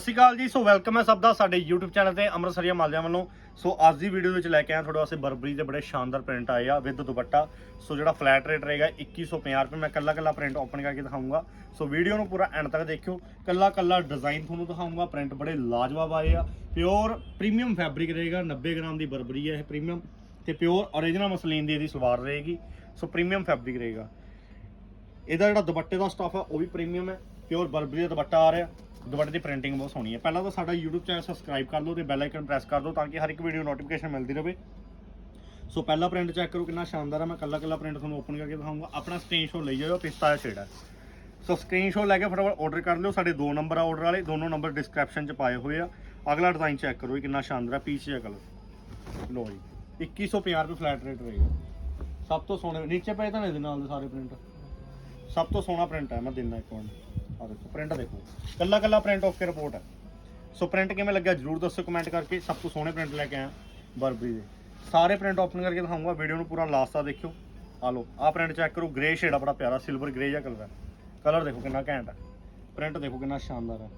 ਸਤਿ ਸ਼੍ਰੀ ਅਕਾਲ ਜੀ, ਸੋ ਵੈਲਕਮ ਹੈ ਸਭ ਦਾ ਸਾਡੇ YouTube ਚੈਨਲ ਤੇ ਅੰਮ੍ਰਿਤਸਰੀਆ ਮਾਲਿਆਂ ਵੱਲੋਂ। ਸੋ ਅੱਜ ਦੀ ਵੀਡੀਓ ਵਿੱਚ ਲੈ ਕੇ ਆਇਆ ਤੁਹਾਡੇ ਵਾਸਤੇ ਬਰਬਰੀ ਦੇ ਬੜੇ ਸ਼ਾਨਦਾਰ ਪ੍ਰਿੰਟ ਆਏ ਆ ਵਿਦ ਦੁਪੱਟਾ। ਸੋ ਜਿਹੜਾ ਫਲੈਟ ਰੇਟ ਰਹੇਗਾ 2150 ਰੁਪਏ, ਮੈਂ ਕੱਲਾ ਕੱਲਾ ਪ੍ਰਿੰਟ ਓਪਨ ਕਰਕੇ ਦਿਖਾਊਂਗਾ। ਸੋ ਵੀਡੀਓ ਨੂੰ ਪੂਰਾ ਐਂਡ ਤੱਕ ਦੇਖਿਓ। ਕੱਲਾ ਕੱਲਾ ਡਿਜ਼ਾਈਨ ਤੁਹਾਨੂੰ ਦਿਖਾਊਂਗਾ ਪ੍ਰਿੰਟ ਬੜੇ ਲਾਜਵਾਬ ਆਏ ਆ। ਪਿਓਰ ਪ੍ਰੀਮੀਅਮ ਫੈਬਰਿਕ ਰਹੇਗਾ 90 ਗ੍ਰਾਮ ਦੀ ਬਰਬਰੀ ਹੈ ਇਹ ਪ੍ਰੀਮੀਅਮ ਤੇ ਪਿਓਰ origignal ਮਸਲੀਨ ਦੀ ਇਹਦੀ ਸਲਵਾਰ ਰਹੇਗੀ। ਸੋ ਪ੍ਰੀਮੀਅਮ ਫੈਬਰਿਕ ਰਹੇਗਾ। ਇਹਦਾ ਜਿਹੜਾ ਦੁਪੱਟੇ ਦਾ ਸਟਾਫ ਆ, ਉਹ ਵੀ ਪ੍ਰੀਮੀਅਮ ਹੈ। ਪਿਓਰ ਬਰਬਰੀ ਦਾ ਦੁਪੱਟਾ ਆ ਰਿਹਾ। ਦੁਪੱਟੇ ਦੀ ਪ੍ਰਿੰਟਿੰਗ ਬਹੁਤ ਸੋਹਣੀ ਹੈ। ਪਹਿਲਾਂ ਤਾਂ ਸਾਡਾ YouTube ਚੈਨਲ ਸਬਸਕ੍ਰਾਈਬ ਕਰ ਲਓ ਤੇ ਬੈਲ ਆਈਕਨ ਪ੍ਰੈਸ ਕਰ ਦਿਓ ਤਾਂ ਕਿ ਹਰ ਇੱਕ ਵੀਡੀਓ ਨੋਟੀਫਿਕੇਸ਼ਨ ਮਿਲਦੀ ਰਹੇ। ਸੋ ਪਹਿਲਾ ਪ੍ਰਿੰਟ ਚੈੱਕ ਕਰੋ ਕਿੰਨਾ ਸ਼ਾਨਦਾਰ ਹੈ ਮੈਂ ਕੱਲਾ ਕੱਲਾ ਪ੍ਰਿੰਟ ਤੁਹਾਨੂੰ ਓਪਨ ਕਰਕੇ ਦਿਖਾਊਂਗਾ। ਆਪਣਾ ਸਕਰੀਨਸ਼ਾਟ ਲਈ ਜਾਓ ਪਿਸਤਾ ਸ਼ੇਡ ਹੈ ਸੋ ਸਕਰੀਨਸ਼ਾਟ ਲੈ ਕੇ ਫਟਾਫਟ ਆਰਡਰ ਕਰ ਲਿਓ। ਸਾਡੇ ਦੋ ਨੰਬਰ ਆ ਆਰਡਰ ਵਾਲੇ। ਦੋਨੋਂ ਨੰਬਰ ਡਿਸਕ੍ਰਿਪਸ਼ਨ 'ਚ ਪਾਏ ਹੋਏ ਆ। ਅਗਲਾ ਡਿਜ਼ਾਈਨ ਚੈੱਕ ਕਰੋ ਇਹ ਕਿੰਨਾ ਸ਼ਾਨਦਾਰ ਹੈ ਪੀਚ ਜਿਹਾ ਕਲਰ ਲੋ ਜੀ। 2150 ਰੁਪਏ ਫਲੈਟ ਰੇਟ ਰਹੇਗਾ ਸਭ ਤੋਂ ਸੋਹਣੇ ਨੀਚੇ ਪਏ ਤਾਂ ਨੇ ਦੇ ਨਾਲ ਦੇ ਸਾਰੇ ਪ੍ਰਿੰਟ ਸਭ ਤੋਂ ਸੋਹਣਾ ਪ੍ਰਿੰਟ ਹੈ ਮੈਂ ਦਿੰਦਾ ਇੱਕ ਮਿੰਟ ਆ ਦੇਖੋ ਪ੍ਰਿੰਟ ਦੇਖੋ। ਕੱਲਾ ਕੱਲਾ ਪ੍ਰਿੰਟ ਓਕੇ ਰਿਪੋਰਟ ਹੈ ਸੋ ਪ੍ਰਿੰਟ ਕਿਵੇਂ ਲੱਗਿਆ? ਜਰੂਰ ਦੱਸੋ ਕਮੈਂਟ ਕਰਕੇ। ਸਭ ਤੋਂ ਸੋਹਣੇ ਪ੍ਰਿੰਟ ਲੈ ਕੇ ਆਇਆ ਬਰਬਰੀ ਦੇ। ਸਾਰੇ ਪ੍ਰਿੰਟ ਓਪਨ ਕਰਕੇ ਦਿਖਾਊਂਗਾ ਵੀਡੀਓ ਨੂੰ ਪੂਰਾ ਲਾਸਟ ਤੱਕ ਦੇਖਿਓ। ਆ ਲਓ, ਆ ਪ੍ਰਿੰਟ ਚੈੱਕ ਕਰੋ। ਗ੍ਰੇ ਸ਼ੇਡ ਆ, ਬੜਾ ਪਿਆਰਾ। ਸਿਲਵਰ ਗ੍ਰੇ ਜਿਹਾ ਕਲਰ ਹੈ ਕਲਰ ਦੇਖੋ ਕਿੰਨਾ ਘੈਂਟ ਹੈ ਪ੍ਰਿੰਟ ਦੇਖੋ ਕਿੰਨਾ ਸ਼ਾਨਦਾਰ ਹੈ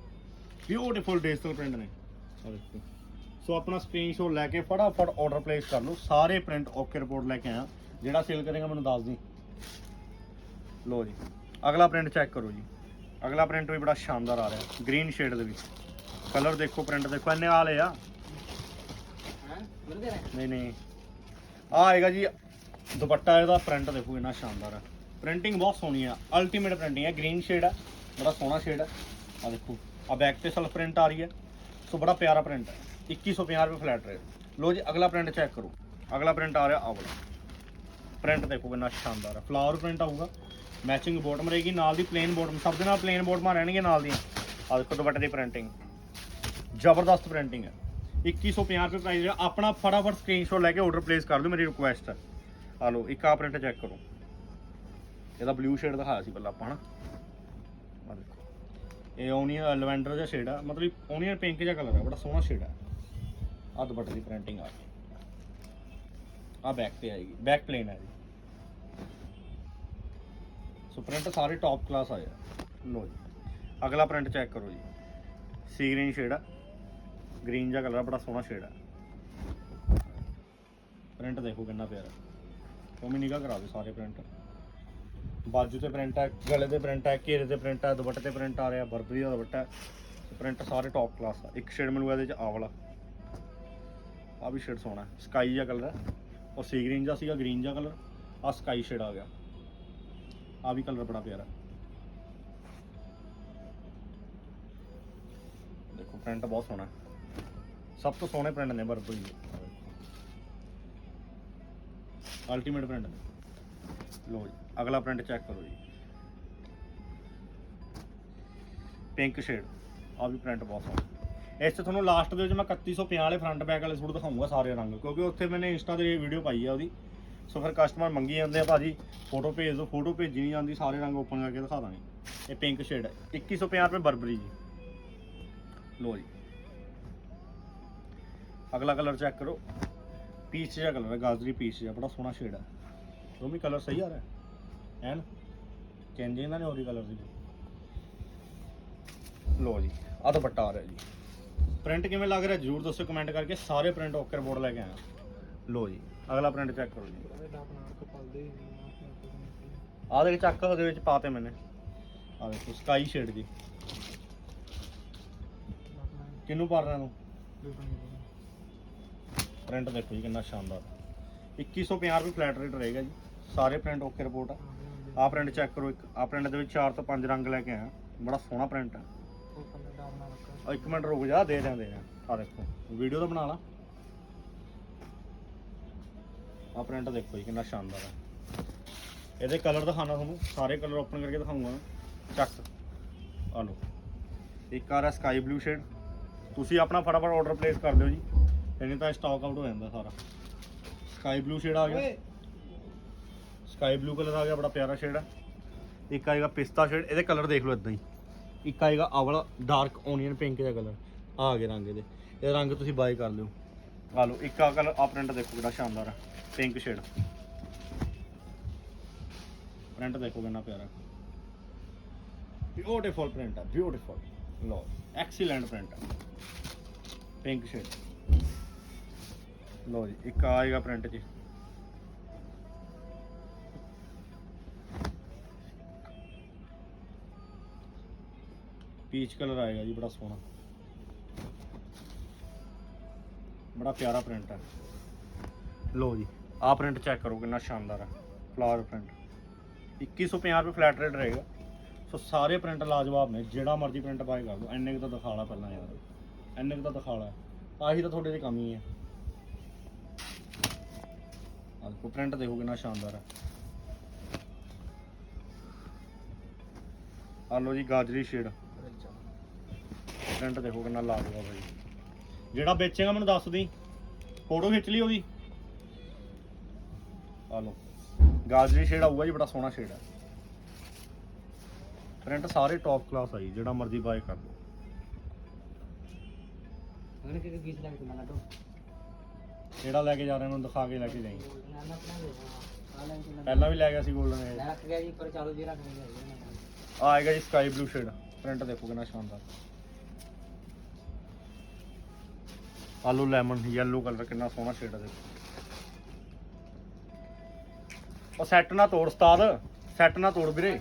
ਬਿਊਟੀਫੁਲ ਡਿਜੀਟਲ ਪ੍ਰਿੰਟ ਨੇ। ਆ ਦੇਖੋ। ਸੋ ਆਪਣਾ ਸਕਰੀਨਸ਼ਾਟ ਲੈ ਕੇ ਫਟਾਫਟ ਆਰਡਰ ਪਲੇਸ ਕਰ ਲਓ। ਸਾਰੇ ਪ੍ਰਿੰਟ ਓਕੇ ਰਿਪੋਰਟ ਲੈ ਕੇ ਆਇਆ। ਜਿਹੜਾ ਸੇਲ ਕਰੇਗਾ, ਮੈਨੂੰ ਦੱਸ ਦੀ। ਲੋ ਜੀ। ਅਗਲਾ ਪ੍ਰਿੰਟ ਚੈੱਕ ਕਰੋ ਜੀ। ਅਗਲਾ ਪ੍ਰਿੰਟ ਵੀ ਬੜਾ ਸ਼ਾਨਦਾਰ ਆ ਰਿਹਾ ਗ੍ਰੀਨ ਸ਼ੇਡ ਦੇ ਵਿੱਚ। ਕਲਰ ਦੇਖੋ ਪ੍ਰਿੰਟ ਦੇਖੋ ਇੰਨੇ ਆਲੇ ਆ। ਨਹੀਂ ਨਹੀਂ। ਆ ਆਏਗਾ ਜੀ ਦੁਪੱਟਾ ਇਹਦਾ ਪ੍ਰਿੰਟ ਦੇਖੋ ਇੰਨਾ ਸ਼ਾਨਦਾਰ ਹੈ ਪ੍ਰਿੰਟਿੰਗ ਬਹੁਤ ਸੋਹਣੀ ਆ। ਅਲਟੀਮੇਟ ਪ੍ਰਿੰਟਿੰਗ ਹੈ ਗ੍ਰੀਨ ਸ਼ੇਡ ਹੈ ਬੜਾ ਸੋਹਣਾ ਸ਼ੇਡ ਹੈ ਆ ਦੇਖੋ ਆ ਬੈਕ ਤੇ ਸੈਲਫ ਪ੍ਰਿੰਟ ਆ ਰਹੀ ਹੈ ਸੋ ਬੜਾ ਪਿਆਰਾ ਪ੍ਰਿੰਟ ਹੈ 2150 ਰੁਪਏ ਫਲੈਟ ਰੇਟ ਲੋ ਜੀ ਅਗਲਾ ਪ੍ਰਿੰਟ ਚੈੱਕ ਕਰੋ। ਅਗਲਾ ਪ੍ਰਿੰਟ ਆ ਰਿਹਾ ਆ ਵਾਲਾ। ਪ੍ਰਿੰਟ ਦੇਖੋ ਕਿੰਨਾ ਸ਼ਾਨਦਾਰ ਹੈ ਫਲਾਵਰ ਪ੍ਰਿੰਟ ਆਊਗਾ। ਮੈਚਿੰਗ ਬੋਟਮ ਰਹੇਗੀ, ਨਾਲ ਦੀ ਪਲੇਨ ਬਾਟਮ ਸਭ ਦੇ ਨਾਲ ਪਲੇਨ ਬਾਟਮਾਂ ਰਹਿਣਗੀਆਂ ਨਾਲ ਦੀਆਂ। ਆ ਦੇਖੋ ਦੁਪੱਟੇ ਦੀ ਪ੍ਰਿੰਟਿੰਗ ਜ਼ਬਰਦਸਤ ਪ੍ਰਿੰਟਿੰਗ ਹੈ 2150 ਰੁਪਏ ਪ੍ਰਾਈਸ ਹੈ ਆਪਣਾ ਫਟਾਫਟ ਸਕਰੀਨਸ਼ਾਟ ਲੈ ਕੇ ਆਰਡਰ ਪਲੇਸ ਕਰ ਦਿਓ, ਮੇਰੀ ਰਿਕੁਐਸਟ ਹੈ ਆ ਲਓ, ਇੱਕ ਆ ਪ੍ਰਿੰਟ ਚੈੱਕ ਕਰੋ। ਇਹਦਾ ਬਲੂ ਸ਼ੇਡ ਦਿਖਾਇਆ ਸੀ ਪਹਿਲਾਂ ਆਪਾਂ, ਹਨਾ? ਆ ਦੇਖੋ। ਇਹ ਓਨੀਅਨ ਲਵੈਂਡਰ ਜਿਹਾ ਸ਼ੇਡ ਆ। ਮਤਲਬ ਓਨੀਅਨ ਪਿੰਕ ਜਿਹਾ ਕਲਰ ਆ, ਬੜਾ ਸੋਹਣਾ ਸ਼ੇਡ ਹੈ ਆ ਦੁਪੱਟੇ ਦੀ ਪ੍ਰਿੰਟਿੰਗ ਆ। ਆ ਬੈਕ ਤੇ ਆਏਗੀ। ਬੈਕ ਪਲੇਨ ਹੈ ਜੀ ਸੋ ਪ੍ਰਿੰਟ ਸਾਰੇ ਟੌਪ ਕਲਾਸ ਆਏ ਆ। ਲੋ ਜੀ। ਅਗਲਾ ਪ੍ਰਿੰਟ ਚੈੱਕ ਕਰੋ ਜੀ। ਸੀ ਗ੍ਰੀਨ ਸ਼ੇਡ ਆ। ਗ੍ਰੀਨ ਜਿਹਾ ਕਲਰ ਬੜਾ ਸੋਹਣਾ ਸ਼ੇਡ ਆ। ਪ੍ਰਿੰਟ ਦੇਖੋ ਕਿੰਨਾ ਪਿਆਰਾ। ਤੁਮੀ ਨਿਗਾਹ ਕਰਾ ਦਿਓ ਸਾਰੇ ਪ੍ਰਿੰਟ ਬਾਜੂ ਤੇ ਪ੍ਰਿੰਟ ਹੈ ਗਲੇ ਤੇ ਪ੍ਰਿੰਟ ਹੈ ਘੇਰੇ ਤੇ ਪ੍ਰਿੰਟ ਹੈ ਦੁਪੱਟੇ ਤੇ ਪ੍ਰਿੰਟ ਆ ਰਿਹਾ ਬਰਬਰੀ ਦਾ ਦੁਪੱਟਾ। ਪ੍ਰਿੰਟ ਸਾਰੇ ਟੌਪ ਕਲਾਸ ਆ। ਇੱਕ ਸ਼ੇਡ ਮੈਨੂੰ ਇਹਦੇ ਚ ਆਹ ਵਾਲਾ। ਆ ਵੀ ਸ਼ੇਡ ਸੋਹਣਾ। ਸਕਾਈ ਜਿਹਾ ਕਲਰ ਹੈ ਉਹ ਸੀ ਗ੍ਰੀਨ ਜਿਹਾ ਸੀਗਾ ਗ੍ਰੀਨ ਜਿਹਾ ਕਲਰ ਆ ਸਕਾਈ ਸ਼ੇਡ ਆ ਗਿਆ। ਆ ਵੀ ਕਲਰ ਬੜਾ ਪਿਆਰਾ। ਦੇਖੋ ਪ੍ਰਿੰਟ ਬਹੁਤ ਸੋਹਣਾ। ਸਭ ਤੋਂ ਸੋਹਣੇ ਪ੍ਰਿੰਟ ਨੇ ਬਰਬਰੀ ਦੇ ਅਲਟੀਮੇਟ ਪ੍ਰਿੰਟ ਨੇ। ਲੋ ਜੀ, ਅਗਲਾ ਪ੍ਰਿੰਟ ਚੈੱਕ ਕਰੋ ਜੀ। ਪਿੰਕ ਸ਼ੇਡ ਆ ਵੀ ਪ੍ਰਿੰਟ ਬਹੁਤ ਸੋਹਣਾ। ਇਸ 'ਚ ਤੁਹਾਨੂੰ ਲਾਸਟ ਦੇ ਵਿੱਚ ਮੈਂ 3150 ਵਾਲੇ ਫਰੰਟ ਬੈਕ ਵਾਲੇ ਸੂਟ ਦਿਖਾਉਂਗਾ ਸਾਰੇ ਰੰਗ, ਕਿਉਂਕਿ ਉੱਥੇ ਮੈਨੇ ਇੰਸਟਾ ਤੇ ਵੀਡੀਓ ਪਾਈ ਆ ਉਹਦੀ। ਸੋ ਫਿਰ ਕਸਟਮਰ ਮੰਗੀ ਜਾਂਦੇ ਆ ਭਾਜੀ ਫੋਟੋ ਭੇਜ ਦਿਓ ਫੋਟੋ ਭੇਜੀ ਨਹੀਂ ਜਾਂਦੀ, ਸਾਰੇ ਰੰਗ ਓਪਨ ਕਰਕੇ ਦਿਖਾ ਦਾਂਗੇ। ਇਹ ਪਿੰਕ ਸ਼ੇਡ ਹੈ। 2150 ਰੁਪਏ ਬਰਬਰੀ ਜੀ। ਲੋ ਜੀ। ਅਗਲਾ ਕਲਰ ਚੈੱਕ ਕਰੋ। ਪੀਚ ਜਿਹਾ ਕਲਰ ਹੈ, ਗਾਜਰੀ ਪੀਚ ਜਿਹਾ, ਬੜਾ ਸੋਹਣਾ ਸ਼ੇਡ ਹੈ। ਉਹ ਵੀ ਕਲਰ ਸਹੀ ਆ ਰਿਹਾ? ਐਨ? ਚੇਂਜ ਇਹਨਾਂ ਨੇ ਹੋਰੀ ਕਲਰ ਦੀ। ਲੋ ਜੀ ਆ ਦੁਪੱਟਾ ਆ ਰਿਹਾ ਜੀ। ਪ੍ਰਿੰਟ ਕਿਵੇਂ ਲੱਗ ਰਿਹਾ? ਜਰੂਰ ਦੱਸੋ ਕਮੈਂਟ ਕਰਕੇ। ਸਾਰੇ ਪ੍ਰਿੰਟ ਓਕਰ ਬੋਰਡ ਲੈ ਕੇ ਆਇਆ। ਲੋ ਜੀ। ਅਗਲਾ ਪ੍ਰਿੰਟ ਚੈੱਕ ਕਰੋ ਜੀ। ਆਹ ਦੇਖ ਚੱਕ ਉਹਦੇ ਵਿੱਚ ਪਾਤੇ ਮੈਨੇ। ਆ ਦੇਖੋ ਸਕਾਈ ਸ਼ੇਡ ਜੀ। ਕਿਹਨੂੰ ਪਾ ਰਿਹਾ ਨੂੰ ਪ੍ਰਿੰਟ ਦੇਖੋ ਜੀ ਕਿੰਨਾ ਸ਼ਾਨਦਾਰ। 2150 ਰੁਪਏ ਫਲੈਟ ਰੇਟ ਰਹੇਗਾ ਜੀ। ਸਾਰੇ ਪ੍ਰਿੰਟ ਓਕੇ ਰਿਪੋਰਟ ਆ। ਆਹ ਪ੍ਰਿੰਟ ਚੈੱਕ ਕਰੋ ਇੱਕ। ਆਹ ਪ੍ਰਿੰਟ ਦੇ ਵਿੱਚ 4 ਤੋਂ 5 ਰੰਗ ਲੈ ਕੇ ਆਇਆ। ਬੜਾ ਸੋਹਣਾ ਪ੍ਰਿੰਟ ਆ। ਆ ਇੱਕ ਮਿੰਟ ਰੁਕ ਜਾ ਦੇ ਦਿਆਂ ਦੇ ਦਿਆਂ। ਆ ਦੇਖੋ ਵੀਡੀਓ ਤਾਂ ਬਣਾ ਲਾ। ਆ ਪ੍ਰਿੰਟ ਦੇਖੋ ਜੀ ਕਿੰਨਾ ਸ਼ਾਨਦਾਰ ਹੈ। ਇਹਦੇ ਕਲਰ ਦਿਖਾਣਾ ਤੁਹਾਨੂੰ ਸਾਰੇ ਕਲਰ ਓਪਨ ਕਰਕੇ ਦਿਖਾਉਂਗਾ ਚੱਕ। ਆ ਲਓ। ਇੱਕ ਆ ਰਿਹਾ ਸਕਾਈ ਬਲੂ ਸ਼ੇਡ ਤੁਸੀਂ ਆਪਣਾ ਫਟਾਫਟ ਆਰਡਰ ਪਲੇਸ ਕਰ ਦਿਓ ਜੀ। ਨਹੀਂ ਤਾਂ ਸਟਾਕ ਆਊਟ ਹੋ ਜਾਂਦਾ ਸਾਰਾ। ਸਕਾਈ ਬਲੂ ਸ਼ੇਡ ਆ ਗਿਆ। ਸਕਾਈ ਬਲੂ ਕਲਰ ਆ ਗਿਆ ਬੜਾ ਪਿਆਰਾ ਸ਼ੇਡ ਹੈ ਇੱਕ ਆਏਗਾ ਪਿਸਤਾ ਸ਼ੇਡ ਇਹਦੇ ਕਲਰ ਦੇਖ ਲਓ ਇਦਾਂ ਹੀ। ਇੱਕ ਆਏਗਾ ਵਾਲਾ ਡਾਰਕ ਓਨੀਅਨ ਪਿੰਕ ਜਿਹਾ ਕਲਰ ਆ ਗਏ ਰੰਗ ਇਹਦੇ। ਇਹ ਰੰਗ ਤੁਸੀਂ ਬਾਈ ਕਰ ਲਿਓ। ਆ ਲਓ। ਇੱਕ ਆ ਕਲਰ ਆ ਪ੍ਰਿੰਟ ਦੇਖੋ ਕਿੰਨਾ ਸ਼ਾਨਦਾਰ ਹੈ ਪਿੰਕ ਸ਼ੇਡ। ਪ੍ਰਿੰਟ ਦੇਖੋ ਕਿੰਨਾ ਪਿਆਰਾ। ਬਿਊਟੀਫੁਲ ਪ੍ਰਿੰਟ ਹੈ ਬਿਊਟੀਫੁਲ ਲੋ ਐਕਸੀਲੈਂਟ ਪ੍ਰਿੰਟ ਪਿੰਕ ਸ਼ੇਡ ਲੋ ਜੀ, ਇੱਕ ਆਏਗਾ ਪ੍ਰਿੰਟ ਜੀ ਪੀਚ ਕਲਰ ਆਏਗਾ ਜੀ, ਬੜਾ ਸੋਹਣਾ। ਬੜਾ ਪਿਆਰਾ ਪ੍ਰਿੰਟ ਹੈ ਲੋ ਜੀ। ਆਹ ਪ੍ਰਿੰਟ ਚੈੱਕ ਕਰੋ ਕਿੰਨਾ ਸ਼ਾਨਦਾਰ ਹੈ ਫਲਾਵਰ ਪ੍ਰਿੰਟ 2150 ਰੁਪਏ ਫਲੈਟ ਰੇਟ ਰਹੇਗਾ। ਸੋ ਸਾਰੇ ਪ੍ਰਿੰਟ ਲਾਜਵਾਬ ਨੇ, ਜਿਹੜਾ ਮਰਜ਼ੀ ਪ੍ਰਿੰਟ ਬਾਏ ਕਰ ਲਓ। ਇੰਨੇ ਕੁ ਤਾਂ ਦਿਖਾ ਲਾ ਪਹਿਲਾਂ ਯਾਰ। ਇੰਨੇ ਕੁ ਤਾਂ ਦਿਖਾ ਲਾ। ਆਹੀ ਤਾਂ ਤੁਹਾਡੇ ਦੀ ਕਮੀ ਹੈ। ਆਹ ਦੇਖੋ ਪ੍ਰਿੰਟ ਦੇਖੋ ਕਿੰਨਾ ਸ਼ਾਨਦਾਰ ਹੈ ਆ ਲਓ ਜੀ, ਗਾਜਰੀ ਸ਼ੇਡ। ਪ੍ਰਿੰਟ ਦੇਖੋ ਕਿੰਨਾ ਲਾਜਵਾਬ ਹੈ ਜੀ। ਜਿਹੜਾ ਵੇਚੇਗਾ ਮੈਨੂੰ ਦੱਸ ਦੀ। ਫੋਟੋ ਖਿੱਚ ਲਈ ਉਹਦੀ। ਆ ਲਓ। ਗਾਜਰੀ ਸ਼ੇਡ ਆਊਗਾ ਜੀ ਬੜਾ ਸੋਹਣਾ ਸ਼ੇਡ ਹੈ ਪ੍ਰਿੰਟ ਸਾਰੇ ਟੌਪ ਕਲਾਸ ਆਈ ਜਿਹੜਾ ਮਰਜ਼ੀ ਬਾਏ ਕਰ ਲਓ। ਕਿ ਗੀਤ ਲੱਗ ਨਾ ਜਿਹੜਾ ਲੈ ਕੇ ਜਾ ਰਹੇ ਮੈਨੂੰ ਦਿਖਾ ਕੇ ਲੈ ਕੇ ਜਾਈਂ। ਨਾ ਨਾ ਆ ਪਹਿਲਾਂ ਵੀ ਲੈ ਗਿਆ ਸੀ 골ਡਨ ਇਹ ਰੱਖ ਗਿਆ ਜੀ ਪਰ ਚਾਲੂ ਜੀ ਰੱਖ ਗਿਆ ਆ ਆਏਗਾ ਜੀ ਸਕਾਈ ਬਲੂ ਸ਼ੇਡ ਪ੍ਰਿੰਟ ਦੇਖੋ ਕਿੰਨਾ ਸ਼ਾਨਦਾਰ। ਆਲੂ ਲੈਮਨ ਯੈਲੋ ਕਲਰ ਕਿੰਨਾ ਸੋਹਣਾ ਸ਼ੇਡ ਹੈ ਦੇਖੋ। ਉਹ ਸੈੱਟ ਨਾ ਤੋੜ ਉਸਤਾਦ, ਸੈੱਟ ਨਾ ਤੋੜ ਵੀਰੇ।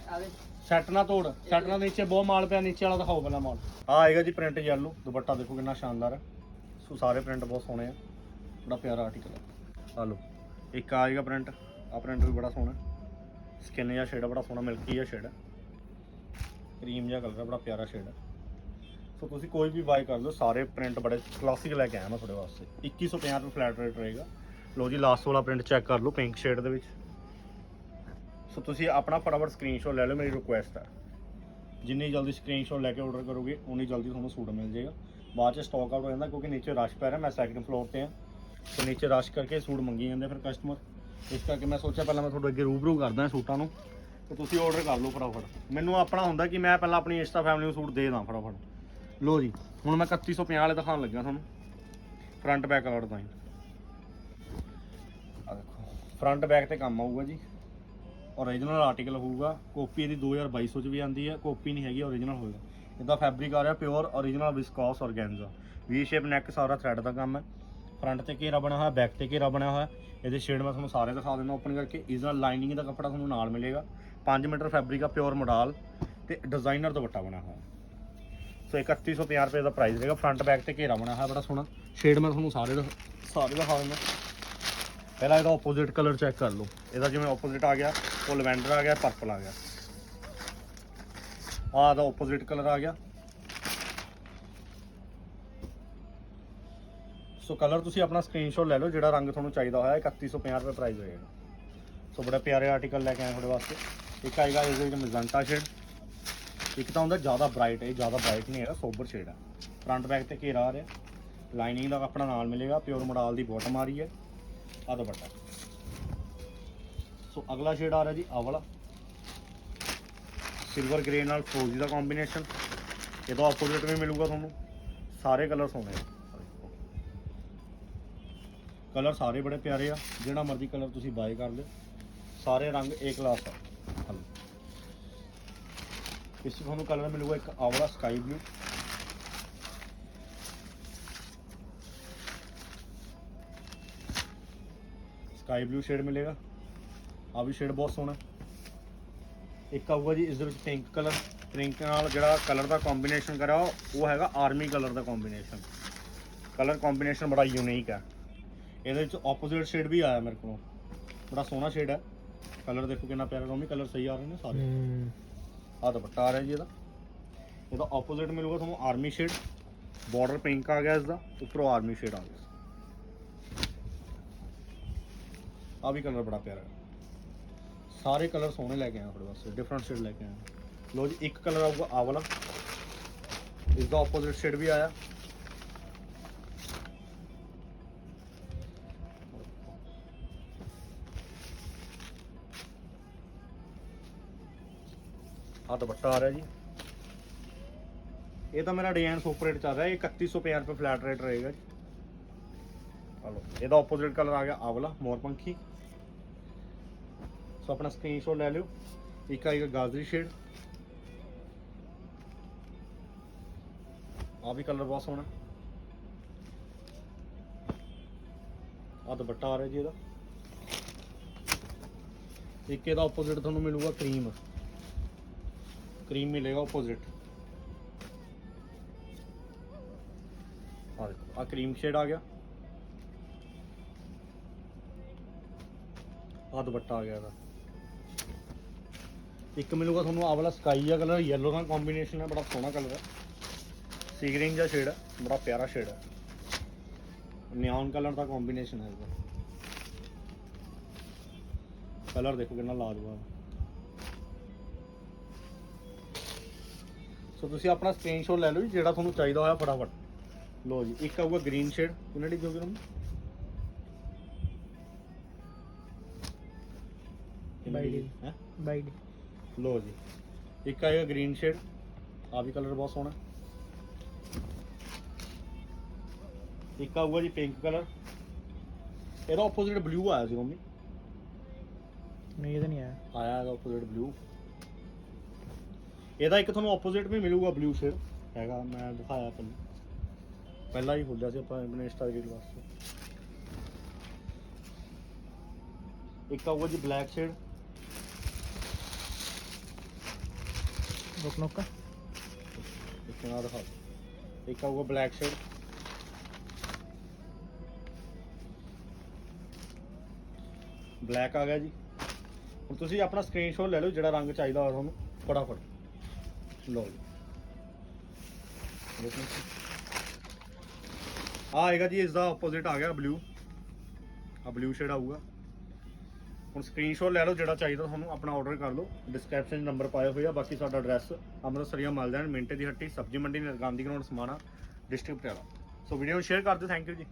ਸੈੱਟ ਨਾ ਤੋੜ, ਸੈੱਟ ਨਾ ਨੀਚੇ ਬਹੁਤ ਮਾਲ ਪਿਆ, ਨੀਚੇ ਵਾਲਾ ਦਿਖਾਓ ਪਹਿਲਾਂ ਮਾਲ। ਆ ਆਏਗਾ ਜੀ ਪ੍ਰਿੰਟ ਯੈਲੋ ਦੁਪੱਟਾ ਦੇਖੋ ਕਿੰਨਾ ਸ਼ਾਨਦਾਰ। ਹੈ ਸੋ ਸਾਰੇ ਪ੍ਰਿੰਟ ਬਹੁਤ ਸੋਹਣੇ ਆ, ਬੜਾ ਪਿਆਰਾ ਆਰਟੀਕਲ ਹੈ ਆ ਲਓ, ਇੱਕ ਆਏਗਾ ਪ੍ਰਿੰਟ ਆ ਪ੍ਰਿੰਟ ਵੀ ਬੜਾ ਸੋਹਣਾ। ਸਕਿਨ ਜਿਹਾ ਸ਼ੇਡ ਬੜਾ ਸੋਹਣਾ ਮਿਲਕੀ ਜਿਹਾ ਸ਼ੇਡ ਕਰੀਮ ਜਿਹਾ ਕਲਰ ਬੜਾ ਪਿਆਰਾ ਸ਼ੇਡ ਹੈ ਸੋ ਤੁਸੀਂ ਕੋਈ ਵੀ ਬਾਈ ਕਰ ਲਓ, ਸਾਰੇ ਪ੍ਰਿੰਟ ਬੜੇ ਕਲਾਸਿਕ ਲੈ ਕੇ ਆਇਆ ਮੈਂ ਤੁਹਾਡੇ ਵਾਸਤੇ। 2150 ਰੁਪਏ ਫਲੈਟ ਰੇਟ ਰਹੇਗਾ। ਲਓ ਜੀ ਲਾਸਟ ਵਾਲਾ ਪ੍ਰਿੰਟ ਚੈੱਕ ਕਰ ਲਓ ਪਿੰਕ ਸ਼ੇਡ ਦੇ ਵਿੱਚ। ਸੋ ਤੁਸੀਂ ਆਪਣਾ ਫਟਾਫਟ ਸਕਰੀਨਸ਼ਾਟ ਲੈ ਲਓ, ਮੇਰੀ ਰਿਕੁਐਸਟ ਹੈ। ਜਿੰਨੀ ਜਲਦੀ ਸਕਰੀਨਸ਼ਾਟ ਲੈ ਕੇ ਆਰਡਰ ਕਰੋਗੇ, ਉਨੀ ਜਲਦੀ ਤੁਹਾਨੂੰ ਸੂਟ ਮਿਲ ਜਾਏਗਾ। ਬਾਅਦ ਚ ਸਟਾਕ ਆਊਟ ਹੋ ਜਾਂਦਾ, ਕਿਉਂਕਿ ਨੀਚੇ ਰਸ਼ ਪੈ ਰਿਹਾ, ਮੈਂ ਸੈਕੰਡ ਫਲੋਰ ਤੇ ਹਾਂ। ਤੇ ਨੀਚੇ ਰਸ਼ ਕਰਕੇ ਸੂਟ ਮੰਗੀ ਜਾਂਦੇ ਫਿਰ ਕਸਟਮਰ ਇਸ ਕਰਕੇ ਮੈਂ ਸੋਚਿਆ ਪਹਿਲਾਂ ਮੈਂ ਤੁਹਾਡੇ ਅੱਗੇ ਰੂਬਰੂ ਕਰਦਾ ਸੂਟਾਂ ਨੂੰ। ਤੇ ਤੁਸੀਂ ਆਰਡਰ ਕਰ ਲਓ ਫਟਾਫਟ। ਮੈਨੂੰ ਆਪਣਾ ਹੁੰਦਾ ਕਿ ਮੈਂ ਪਹਿਲਾਂ ਆਪਣੀ ਇੰਸਟਾ ਫੈਮਿਲੀ ਨੂੰ ਸੂਟ ਦੇ ਦਾਂ ਫਟਾਫਟ। ਲੋ ਜੀ, ਹੁਣ ਮੈਂ 3150 ਵਾਲੇ ਦਿਖਾਉਣ ਲੱਗਾ ਤੁਹਾਨੂੰ। ਫਰੰਟ ਬੈਕ ਕਲਰ ਦਾ ਆ ਦੇਖੋ ਫਰੰਟ ਬੈਕ ਤੇ ਕੰਮ ਆਊਗਾ ਜੀ। ਓਰੀਜਨਲ ਆਰਟੀਕਲ ਹੋਊਗਾ ਕਾਪੀ ਇਹਦੀ 2200 ਚ ਵੀ ਆਂਦੀ ਹੈ ਕਾਪੀ ਨਹੀਂ ਹੈਗੀ ਓਰੀਜਨਲ ਹੋਏਗਾ। ਇਹਦਾ ਫੈਬਰਿਕ ਆ ਰਿਹਾ pure original viscose organza V shape neck ਸਾਰਾ ਥ੍ਰੈਡ ਦਾ ਕੰਮ ਹੈ। ਫਰੰਟ ਤੇ ਘੇਰਾ ਬਣਿਆ ਹੋਇਆ ਬੈਕ ਤੇ ਘੇਰਾ ਬਣਿਆ ਹੋਇਆ। ਇਹਦੇ ਸ਼ੇਡ ਮੈਂ ਤੁਹਾਨੂੰ ਸਾਰੇ ਦਿਖਾ ਦਿੰਦਾ ਓਪਨ ਕਰਕੇ। ਇਸ ਨਾਲ ਲਾਈਨਿੰਗ ਦਾ ਕੱਪੜਾ ਤੁਹਾਨੂੰ ਨਾਲ ਮਿਲੇਗਾ। 5 ਮੀਟਰ ਫੈਬਰਿਕ ਆ ਪਿਓਰ ਮੋਡਲ ਤੇ ਡਿਜ਼ਾਈਨਰ ਦੁਪੱਟਾ ਬਣਿਆ ਹੋਇਆ। ਸੋ 3150 ਰੁਪਏ ਦਾ ਪ੍ਰਾਈਸ ਰਹੇਗਾ। ਫਰੰਟ ਬੈਕ ਤੇ ਘੇਰਾ ਬਣਿਆ ਹੋਇਆ, ਬੜਾ ਸੋਹਣਾ। ਸ਼ੇਡ ਮੈਂ ਤੁਹਾਨੂੰ ਸਾਰੇ ਦਿਖ- ਸਾਰੇ ਦਿਖਾ ਦਿੰਦਾ। ਪਹਿਲਾਂ ਇਹਦਾ ਆਪੋਜ਼ਿਟ ਕਲਰ ਚੈੱਕ ਕਰ ਲਓ। ਇਹਦਾ ਜਿਵੇਂ ਆਪੋਜ਼ਿਟ ਆ ਗਿਆ, ਉਹ ਲਵੈਂਡਰ ਆ ਗਿਆ ਪਰਪਲ ਆ ਗਿਆ। ਆਹ ਦਾ ਆਪੋਜ਼ਿਟ ਕਲਰ ਆ ਗਿਆ। ਸੋ ਕਲਰ ਤੁਸੀਂ ਆਪਣਾ ਸਕਰੀਨਸ਼ਾਟ ਲੈ ਲਓ, ਜਿਹੜਾ ਰੰਗ ਤੁਹਾਨੂੰ ਚਾਹੀਦਾ ਹੋਇਆ 3150 ਰੁਪਏ ਪ੍ਰਾਈਸ ਹੋਏਗਾ। ਸੋ ਬੜਾ ਪਿਆਰੇ ਆਰਟੀਕਲ ਲੈ ਕੇ ਆਏ ਤੁਹਾਡੇ ਵਾਸਤੇ। ਇੱਕ ਆਏਗਾ ਇਹਦੇ ਵਿੱਚ ਮਜ਼ੰਟਾ ਸ਼ੇਡ ਇੱਕ ਤਾਂ ਹੁੰਦਾ ਜ਼ਿਆਦਾ ਬ੍ਰਾਈਟ ਹੈ ਜ਼ਿਆਦਾ ਬ੍ਰਾਈਟ ਨਹੀਂ ਹੈਗਾ ਸੋਬਰ ਸ਼ੇਡ ਹੈ ਫਰੰਟ ਬੈਕ ਤੇ ਘੇਰਾ ਆ ਰਿਹਾ। ਲਾਈਨਿੰਗ ਦਾ ਆਪਣਾ ਨਾਲ ਮਿਲੇਗਾ ਪਿਓਰ ਮੋਡਲ ਦੀ ਬਾਟਮ ਆ ਰਹੀ ਹੈ। ਆ ਦੁਪੱਟਾ ਸੋ ਅਗਲਾ ਸ਼ੇਡ ਆ ਰਿਹਾ ਜੀ, ਆਹ ਵਾਲਾ। ਸਿਲਵਰ ਗ੍ਰੇ ਨਾਲ ਫਰੋਜ਼ੀ ਦਾ ਕੰਬੀਨੇਸ਼ਨ ਇਹਦਾ ਆਪੋਜ਼ਿਟ ਵੀ ਮਿਲੂਗਾ ਤੁਹਾਨੂੰ। ਸਾਰੇ ਕਲਰ ਸੋਹਣੇ ਆ। ਕਲਰ ਸਾਰੇ ਬੜੇ ਪਿਆਰੇ ਆ। ਜਿਹੜਾ ਮਰਜ਼ੀ ਕਲਰ ਤੁਸੀਂ ਬਾਏ ਕਰ ਲਿਓ। ਸਾਰੇ ਰੰਗ ਏ ਕਲਾਸ ਆ। ਇਸ ਤੁਹਾਨੂੰ ਕਲਰ ਮਿਲੂਗਾ ਇੱਕ ਆਵਲਾ sky blue sky blue shade ਮਿਲੇਗਾ। ਆ ਵੀ ਸ਼ੇਡ ਬਹੁਤ ਸੋਹਣਾ। ਇੱਕ ਆਊਗਾ ਜੀ ਇਸ ਦੇ ਵਿੱਚ ਪਿੰਕ ਕਲਰ ਪਿੰਕ ਨਾਲ ਜਿਹੜਾ ਕਲਰ ਦਾ ਕੰਬੀਨੇਸ਼ਨ ਕਰਿਆ ਉਹ ਹੈਗਾ ਆਰਮੀ ਕਲਰ ਦਾ ਕੰਬੀਨੇਸ਼ਨ ਕਲਰ ਕੰਬੀਨੇਸ਼ਨ ਬੜਾ ਯੂਨੀਕ ਹੈ ਇਹਦੇ ਵਿੱਚ ਆਪੋਜ਼ਿਟ ਸ਼ੇਡ ਵੀ ਆਇਆ ਮੇਰੇ ਕੋਲ। ਬੜਾ ਸੋਹਣਾ ਸ਼ੇਡ ਹੈ ਕਲਰ ਦੇਖੋ ਕਿੰਨਾ ਪਿਆਰਾ ਰੋਮੀ ਕਲਰ ਸਹੀ ਆ ਰਹੇ ਨੇ ਸਾਰੇ। ਆ ਦੁਪੱਟਾ ਆ ਰਿਹਾ ਜੀ ਇਹਦਾ। ਇਹਦਾ ਆਪੋਜ਼ਿਟ ਮਿਲੂਗਾ ਤੁਹਾਨੂੰ ਆਰਮੀ ਸ਼ੇਡ ਬਾਰਡਰ ਪਿੰਕ ਆ ਗਿਆ ਇਸ ਦਾ ਉੱਪਰੋਂ ਆਰਮੀ ਸ਼ੇਡ ਆ ਗਿਆ। ਆ ਵੀ ਕਲਰ ਬੜਾ ਪਿਆਰਾ ਹੈ ਸਾਰੇ ਕਲਰ ਸੋਹਣੇ ਲੈ ਕੇ ਆਇਆ ਆਪਣੇ ਵਾਸਤੇ ਡਿਫਰੈਂਟ ਸ਼ੇਡ ਲੈ ਕੇ ਆਇਆ ਲੋ ਜੀ ਇੱਕ ਕਲਰ ਆਊਗਾ ਆ ਵਾਲਾ ਇਸ ਦਾ ਆਪੋਜ਼ਿਟ ਸ਼ੇਡ ਵੀ ਆਇਆ ਆ ਦੁਪੱਟਾ ਆ ਰਿਹਾ ਜੀ ਇਹ ਤਾਂ ਮੇਰਾ ਡਿਜ਼ਾਈਨ ਸੁਪਰ ਰੇਟ ਚੱਲ ਰਿਹਾ ਇਹ 3150 ਰੁਪਏ ਫਲੈਟ ਰੇਟ ਰਹੇਗਾ ਜੀ ਆ ਲਓ ਇਹਦਾ ਆਪੋਜ਼ਿਟ ਕਲਰ ਆ ਗਿਆ ਆਵਲਾ ਮੋਰਪੰਖੀ ਸੋ ਆਪਣਾ ਸਕਰੀਨਸ਼ਾਟ ਲੈ ਲਿਓ। ਇੱਕ ਆਏਗਾ ਗਾਜ਼ਰੀ ਸ਼ੇਡ ਆ ਵੀ ਕਲਰ ਬਹੁਤ ਸੋਹਣਾ। ਆ ਦੁਪੱਟਾ ਆ ਰਿਹਾ ਜੀ ਇਹਦਾ। ਇੱਕ ਇਹਦਾ ਆਪੋਜ਼ਿਟ ਤੁਹਾਨੂੰ ਮਿਲੂਗਾ ਕਰੀਮ ਕਰੀਮ ਮਿਲੇਗਾ ਆਪੋਜ਼ਿਟ ਆ ਦੇਖੋ, ਆ ਕਰੀਮ ਸ਼ੇਡ ਆ ਗਿਆ। ਆ ਦੁਪੱਟਾ ਆ ਗਿਆ ਇਹਦਾ। ਇੱਕ ਮਿਲੂਗਾ ਤੁਹਾਨੂੰ ਆ ਵਾਲਾ ਸਕਾਈ ਆ ਕਲਰ ਯੈਲੋ ਨਾਲ ਕੰਬੀਨੇਸ਼ਨ ਹੈ ਬੜਾ ਸੋਹਣਾ ਕਲਰ ਹੈ ਸੀ ਗ੍ਰੀਨ ਜਿਹਾ ਸ਼ੇਡ ਹੈ ਬੜਾ ਪਿਆਰਾ ਸ਼ੇਡ ਹੈ ਨਿਆਨ ਕਲਰ ਦਾ ਕੰਬੀਨੇਸ਼ਨ ਹੈ ਇਹਦਾ। ਕਲਰ ਦੇਖੋ ਕਿੰਨਾ ਲਾਜਵਾਬ ਸੋ ਤੁਸੀਂ ਆਪਣਾ ਸਕਰੀਨਸ਼ਾਟ ਲੈ ਲਓ ਜੀ, ਜਿਹੜਾ ਤੁਹਾਨੂੰ ਚਾਹੀਦਾ ਹੋਇਆ ਫਟਾਫਟ। ਲਓ ਜੀ, ਇੱਕ ਆਊਗਾ ਗ੍ਰੀਨ ਸ਼ੇਡ ਕਿੰਨਾ ਡੀ ਦਿਓਗੇ ਹੈ? ਲੋ ਜੀ। ਇੱਕ ਆਏਗਾ ਗ੍ਰੀਨ ਸ਼ੇਡ। ਆ ਵੀ ਕਲਰ ਬਹੁਤ ਸੋਹਣਾ। ਇੱਕ ਆਊਗਾ ਜੀ ਪਿੰਕ ਕਲਰ। ਇਹਦਾ ਆਪੋਜ਼ਿਟ ਬਲੂ ਆਇਆ ਸੀ ਮੰਮੀ। ਨਹੀਂ ਇਹਦਾ ਨਹੀਂ ਆਇਆ। ਆਇਆ ਹੈਗਾ ਆਪੋਜ਼ਿਟ ਬਲੂ ਇਹਦਾ ਇੱਕ ਤੁਹਾਨੂੰ ਆਪੋਜ਼ਿਟ ਵੀ ਮਿਲੂਗਾ ਬਲੂ ਸ਼ੇਡ ਹੈਗਾ ਮੈਂ ਦਿਖਾਇਆ ਤੁਹਾਨੂੰ। ਪਹਿਲਾਂ ਹੀ ਖੋਲਿਆ ਸੀ ਆਪਾਂ ਆਪਣੇ ਇੰਸਟਾਗ੍ਰਾਮ ਵਾਸਤੇ। ਇੱਕ ਆਊਗਾ ਜੀ ਬਲੈਕ ਸ਼ੇਡ ਰੁਕ ਨੋਕਾ ਇੱਕ ਨਾਲ ਦਿਖਾ ਦਿਓ। ਇੱਕ ਆਊਗਾ ਬਲੈਕ ਸ਼ੇਡ ਬਲੈਕ ਆ ਗਿਆ ਜੀ। ਹੁਣ ਤੁਸੀਂ ਆਪਣਾ ਸਕਰੀਨਸ਼ਾਟ ਲੈ ਲਓ ਜਿਹੜਾ ਰੰਗ ਚਾਹੀਦਾ ਹੋਇਆ ਤੁਹਾਨੂੰ। ਫਟਾਫਟ। ਲਓ ਜੀ। ਦੇਖੋ। ਆ ਆਏਗਾ ਜੀ ਇਸ ਦਾ ਆਪੋਜ਼ਿਟ ਆ ਗਿਆ ਬਲੂ ਆ ਬਲੂ ਸ਼ੇਡ ਆਊਗਾ। ਹੁਣ ਸਕਰੀਨਸ਼ਾਟ ਲੈ ਲਓ ਜਿਹੜਾ ਚਾਹੀਦਾ ਤੁਹਾਨੂੰ, ਆਪਣਾ ਆਰਡਰ ਕਰ ਲਓ। ਡਿਸਕ੍ਰਿਪਸ਼ਨ ਨੰਬਰ ਪਾਇਆ ਹੋਇਆ, ਬਾਕੀ ਸਾਡਾ ਐਡਰੈਸ ਅੰਮ੍ਰਿਤਸਰੀਆ ਮਲਦੈਨ ਮਿੰਟੇ ਦੀ ਹੱਟੀ, ਸਬਜ਼ੀ ਮੰਡੀ ਨਿਰਗਾਂਧੀ ground Samana district Patiala. So video ਨੂੰ ਸ਼ੇਅਰ ਕਰ ਦਿਓ ਥੈਂਕ ਯੂ ਜੀ।